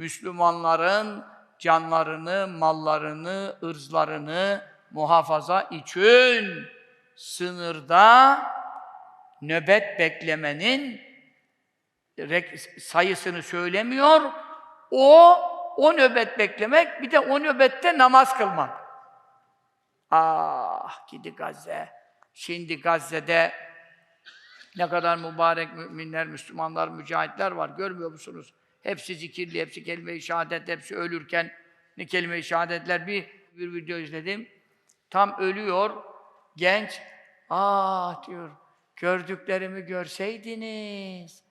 Müslümanların canlarını, mallarını, ırzlarını muhafaza için sınırda nöbet beklemenin sayısını söylemiyor. O o nöbet beklemek, bir de o nöbette namaz kılmak. Ah gidi Gazze. Şimdi Gazze'de ne kadar mübarek müminler, Müslümanlar, mücahitler var. Görmüyor musunuz? Hepsi zikirli, hepsi kelime-i şehadet, hepsi ölürken ne kelime-i şehadetler. Bir, bir video izledim. Tam ölüyor, genç. Ah diyor, gördüklerimi görseydiniz.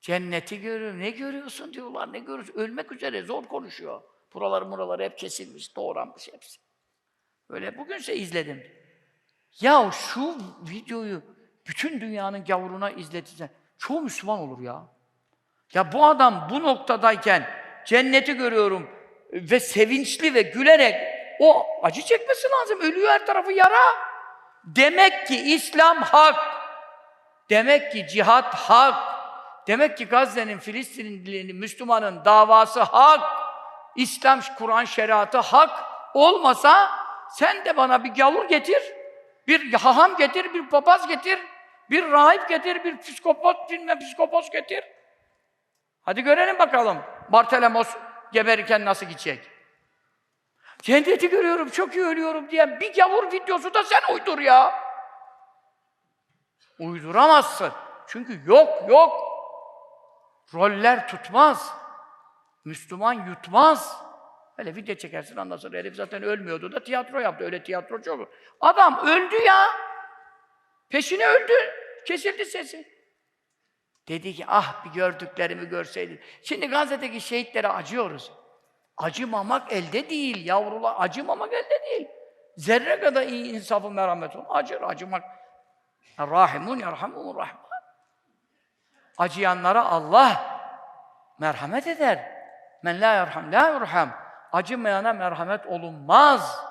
Cenneti görüyorum. Ne görüyorsun diyorlar, ne görüyorsun? Ölmek üzere, zor konuşuyor. Buraları muraları hep kesilmiş, doğranmış hepsi. Böyle bugünse izledim. Ya şu videoyu bütün dünyanın gavuruna izletirsen çoğu Müslüman olur ya. Ya bu adam bu noktadayken cenneti görüyorum ve sevinçli ve gülerek o acı çekmesi lazım. Ölüyor her tarafı yara. Demek ki İslam hak. Demek ki cihat hak. Demek ki Gazze'nin, Filistinli'nin, Müslümanın davası hak. İslam, Kur'an şeriatı hak olmasa sen de bana bir gavur getir, bir haham getir, bir papaz getir, bir rahip getir, bir psikopat, bilmem psikopos getir. Hadi görelim bakalım Bartelemos geberirken nasıl gidecek. Cenneti görüyorum, çok iyi ölüyorum diyen bir gavur videosu da sen uydur ya. Uyduramazsın. Çünkü yok, yok. Roller tutmaz. Müslüman yutmaz. Öyle video çekersin sonra herif zaten ölmüyordu da tiyatro yaptı. Öyle tiyatro çok. Adam öldü ya. Peşine öldü. Kesildi sesi. Dedi ki ah bir gördüklerimi görseydin. Şimdi Gazze'deki şehitlere acıyoruz. Acımamak elde değil yavrular. Acımamak elde değil. Zerre kadar iyi insafı merhamet olun. Acır, acımak. Rahimun yerhamumur rahman. Acıyanlara Allah merhamet eder. Men la yerham la yurham. Acımayana merhamet olunmaz.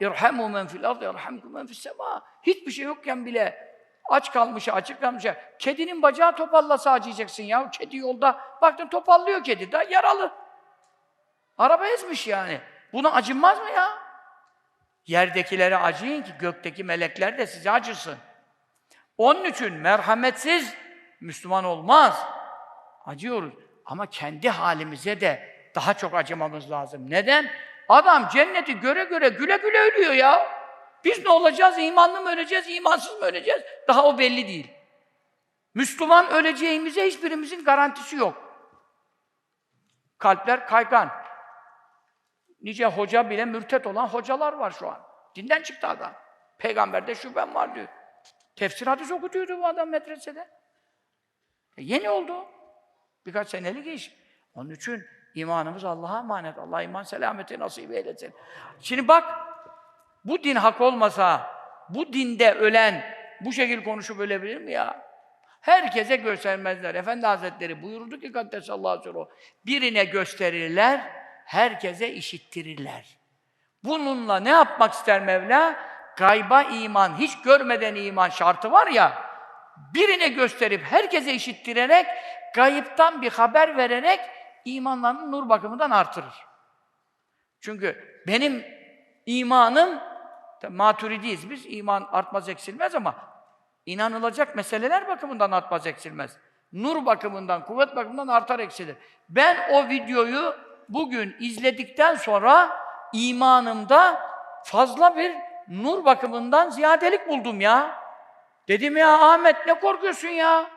İrhamu men fil ardı yerhamkum men fis sema. Hiçbir şey yokken bile aç kalmış, açık kalmış. Kedinin bacağı topallasa acıyacaksın ya. Kedi yolda baktın topallıyor kedi de yaralı. Araba ezmiş yani. Buna acınmaz mı ya? Yerdekilere acıyın ki gökteki melekler de size acısın. Onun için merhametsiz Müslüman olmaz. Acıyoruz. Ama kendi halimize de daha çok acımamız lazım. Neden? Adam cenneti göre göre güle güle ölüyor ya. Biz ne olacağız? İmanlı mı öleceğiz, imansız mı öleceğiz? Daha o belli değil. Müslüman öleceğimize hiçbirimizin garantisi yok. Kalpler kaygan. Nice hoca bile mürtet olan hocalar var şu an. Dinden çıktı adam. Peygamberde şüphem var diyor. Tefsir hadis okutuyordu bu adam medresede. E yeni oldu. Birkaç senelik iş. Onun için imanımız Allah'a emanet. Allah iman selameti nasip eylesin. Şimdi bak, bu din hak olmasa, bu dinde ölen bu şekil konuşup ölebilir mi ya? Herkese göstermezler. Efendi Hazretleri buyurdu ki Kaddesallahu aleyhi birine gösterirler, herkese işittirirler. Bununla ne yapmak ister Mevla? Gayba iman, hiç görmeden iman şartı var ya, birine gösterip herkese işittirerek, gayıptan bir haber vererek imanlarını nur bakımından artırır. Çünkü benim imanım, maturidiyiz biz, iman artmaz eksilmez ama inanılacak meseleler bakımından artmaz eksilmez. Nur bakımından, kuvvet bakımından artar eksilir. Ben o videoyu bugün izledikten sonra imanımda fazla bir nur bakımından ziyadelik buldum ya. Dedim ya Ahmet ne korkuyorsun ya?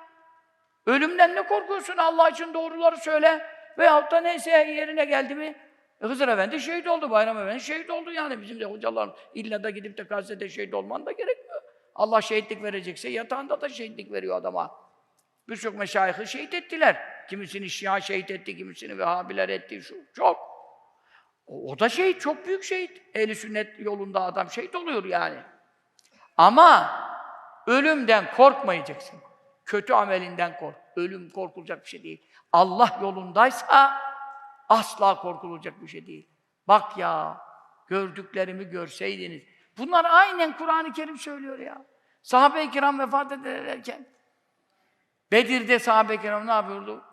Ölümden ne korkuyorsun? Allah için doğruları söyle. Veyahut da neyse yerine geldi mi? E, Hızır Efendi şehit oldu, Bayram Efendi şehit oldu yani. Bizim de hocalar illa da gidip de Gazze'de şehit olman da gerekmiyor. Allah şehitlik verecekse yatağında da şehitlik veriyor adama. Birçok meşayihı şehit ettiler. Kimisini Şia şehit etti, kimisini Vehhabiler etti, şu çok. O, o da şehit, çok büyük şehit. Ehli sünnet yolunda adam şehit oluyor yani. Ama ölümden korkmayacaksın. Kötü amelinden kork. Ölüm korkulacak bir şey değil. Allah yolundaysa asla korkulacak bir şey değil. Bak ya, gördüklerimi görseydiniz. Bunlar aynen Kur'an-ı Kerim söylüyor ya. Sahabe-i kiram vefat ederken Bedir'de sahabe-i kiram ne yapıyordu?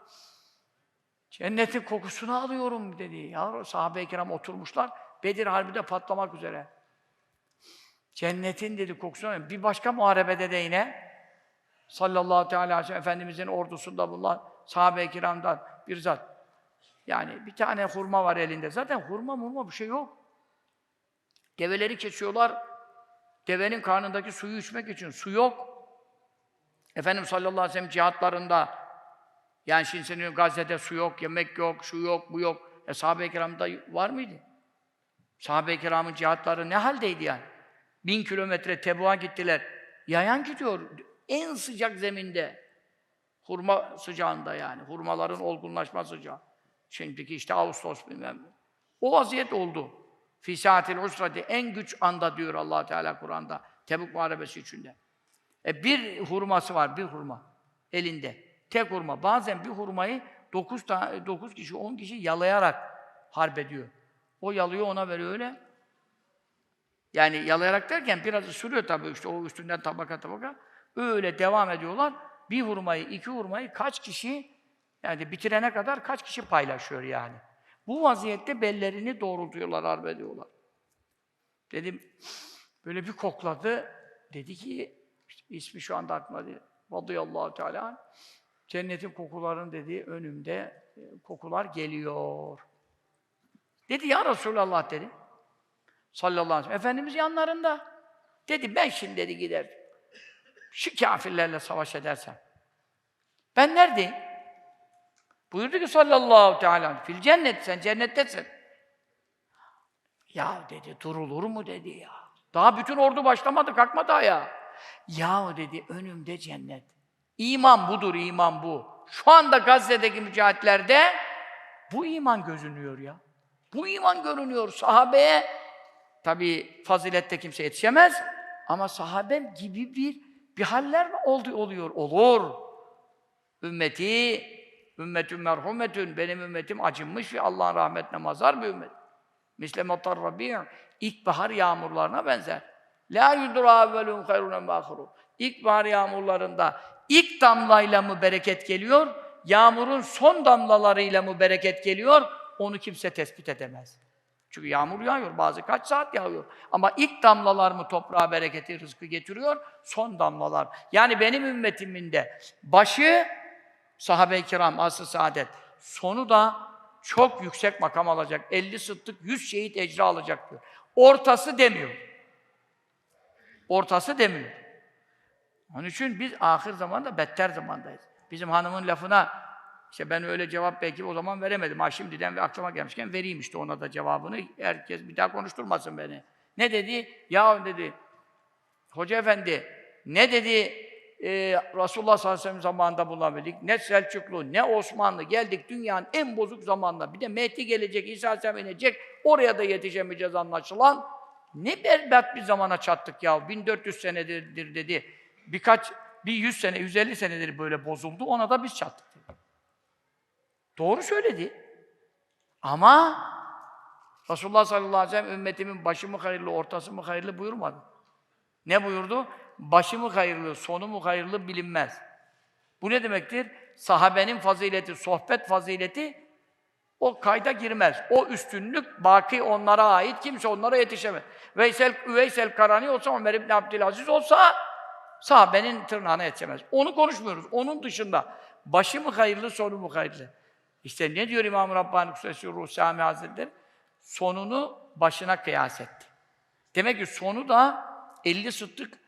Cennetin kokusunu alıyorum dedi. Ya sahabe-i kiram oturmuşlar. Bedir Harbi'de patlamak üzere. Cennetin dedi kokusunu alıyorum. Bir başka muharebede de yine sallallahu teala aleyhi ve sellem Efendimizin ordusunda bulunan sahabe-i kiramdan bir zat. Yani bir tane hurma var elinde. Zaten hurma murma bir şey yok. Develeri kesiyorlar. Devenin karnındaki suyu içmek için su yok. Efendim sallallahu aleyhi ve sellem cihatlarında yani şimdi senin Gazze'de su yok, yemek yok, şu yok, bu yok. E sahabe-i kiramda var mıydı? Sahabe-i kiramın cihatları ne haldeydi yani? Bin kilometre Tebu'a gittiler. Yayan gidiyor. En sıcak zeminde. Hurma sıcağında yani. Hurmaların olgunlaşma sıcağı. Şimdiki işte Ağustos bilmem ne. O vaziyet oldu. Fi saatil usrati en güç anda diyor allah Teala Kur'an'da. Tebuk Muharebesi içinde. E bir hurması var, bir hurma elinde. Tek hurma. Bazen bir hurmayı dokuz, tane, dokuz kişi, on kişi yalayarak harp ediyor. O yalıyor, ona veriyor öyle. Yani yalayarak derken biraz sürüyor tabii işte o üstünden tabaka tabaka. Öyle devam ediyorlar. Bir hurmayı, iki hurmayı kaç kişi yani bitirene kadar kaç kişi paylaşıyor yani. Bu vaziyette bellerini doğrultuyorlar, harp ediyorlar. Dedim, böyle bir kokladı. Dedi ki, işte ismi şu anda aklıma değil. Radıyallahu Teala. Cennetin kokuların dediği önümde e, kokular geliyor. Dedi ya Resulallah dedi. Sallallahu aleyhi ve sellem. Efendimiz yanlarında. Dedi ben şimdi dedi gider. Şu kafirlerle savaş edersem. Ben neredeyim? Buyurdu ki sallallahu teala fil cennet sen cennettesin. Ya dedi durulur mu dedi ya. Daha bütün ordu başlamadı kalkmadı daha ya. Ya dedi önümde cennet. İman budur iman bu. Şu anda Gazze'deki mücahitlerde bu iman gözünüyor ya. Bu iman görünüyor. Sahabeye tabi fazilette kimse yetişemez ama sahabem gibi bir bir haller mi oldu oluyor? Olur. Ümmeti ümmetün merhumetün benim ümmetim acınmış ve Allah'ın rahmetine mazar bir ümmet. Misle matar rabi' ilkbahar yağmurlarına benzer. La yudra evvelun hayrun ahiru. İlkbahar yağmurlarında ilk damlayla mı bereket geliyor, yağmurun son damlalarıyla mı bereket geliyor, onu kimse tespit edemez. Çünkü yağmur yağıyor, bazı kaç saat yağıyor. Ama ilk damlalar mı toprağa bereketi, rızkı getiriyor, son damlalar. Yani benim ümmetimin de başı sahabe-i kiram, asr-ı saadet, sonu da çok yüksek makam alacak. 50 sıddık, 100 şehit ecra alacak diyor. Ortası demiyor. Ortası demiyor. Onun için biz ahir zamanda better zamandayız. Bizim hanımın lafına işte ben öyle cevap belki o zaman veremedim. Ha şimdiden ve aklıma gelmişken vereyim işte ona da cevabını. Herkes bir daha konuşturmasın beni. Ne dedi? Ya dedi, Hoca efendi, ne dedi e, Resulullah sallallahu aleyhi ve sellem zamanında bulabildik? Ne Selçuklu, ne Osmanlı. Geldik dünyanın en bozuk zamanında. Bir de Mehdi gelecek, İsa aleyhisselam inecek. Oraya da yetişemeyeceğiz anlaşılan. Ne berbat bir zamana çattık ya. 1400 senedir dedi. Birkaç, bir 100 sene, 150 senedir böyle bozuldu. Ona da biz çattık. Dedi. Doğru söyledi. Ama Resulullah sallallahu aleyhi ve sellem ümmetimin başı mı hayırlı, ortası mı hayırlı buyurmadı. Ne buyurdu? Başı mı hayırlı, sonu mu hayırlı bilinmez. Bu ne demektir? Sahabenin fazileti, sohbet fazileti o kayda girmez. O üstünlük baki onlara ait, kimse onlara yetişemez. Veysel, Üveysel Karani olsa, Ömer İbni Abdülaziz olsa sahabenin tırnağına yetişemez. Onu konuşmuyoruz. Onun dışında başı mı hayırlı, sonu mu hayırlı? İşte ne diyor İmam-ı Rabbani Kusresi Ruh Hazretleri? Sonunu başına kıyas etti. Demek ki sonu da 50 sıddık,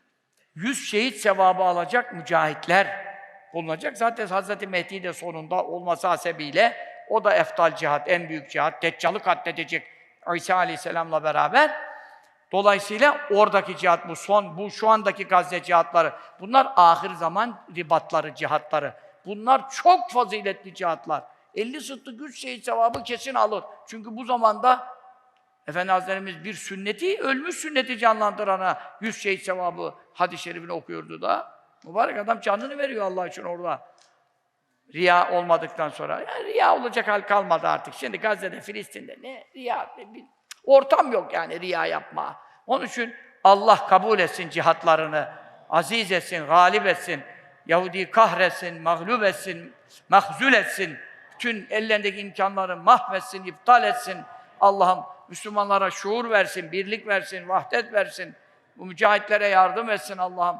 100 şehit sevabı alacak mücahitler bulunacak. Zaten Hazreti Mehdi de sonunda olması hasebiyle o da eftal cihat, en büyük cihat. Deccalı katledecek İsa Aleyhisselam'la beraber. Dolayısıyla oradaki cihat bu son, bu şu andaki Gazze cihatları. Bunlar ahir zaman ribatları, cihatları. Bunlar çok faziletli cihatlar. 50 sıddık 100 şehit sevabı kesin alır. Çünkü bu zamanda Efendi Hazretlerimiz bir sünneti, ölmüş sünneti canlandırana yüz şehit sevabı hadis-i şerifini okuyordu da. Mübarek adam canını veriyor Allah için orada. Riya olmadıktan sonra. Yani riya olacak hal kalmadı artık. Şimdi Gazze'de, Filistin'de ne riya? Bir, ortam yok yani riya yapma. Onun için Allah kabul etsin cihatlarını. Aziz etsin, galip etsin. Yahudi kahretsin, mağlup etsin, mahzul etsin. bütün ellerindeki imkanları mahvetsin, iptal etsin. Allah'ım Müslümanlara şuur versin, birlik versin, vahdet versin. Bu mücahitlere yardım etsin Allah'ım.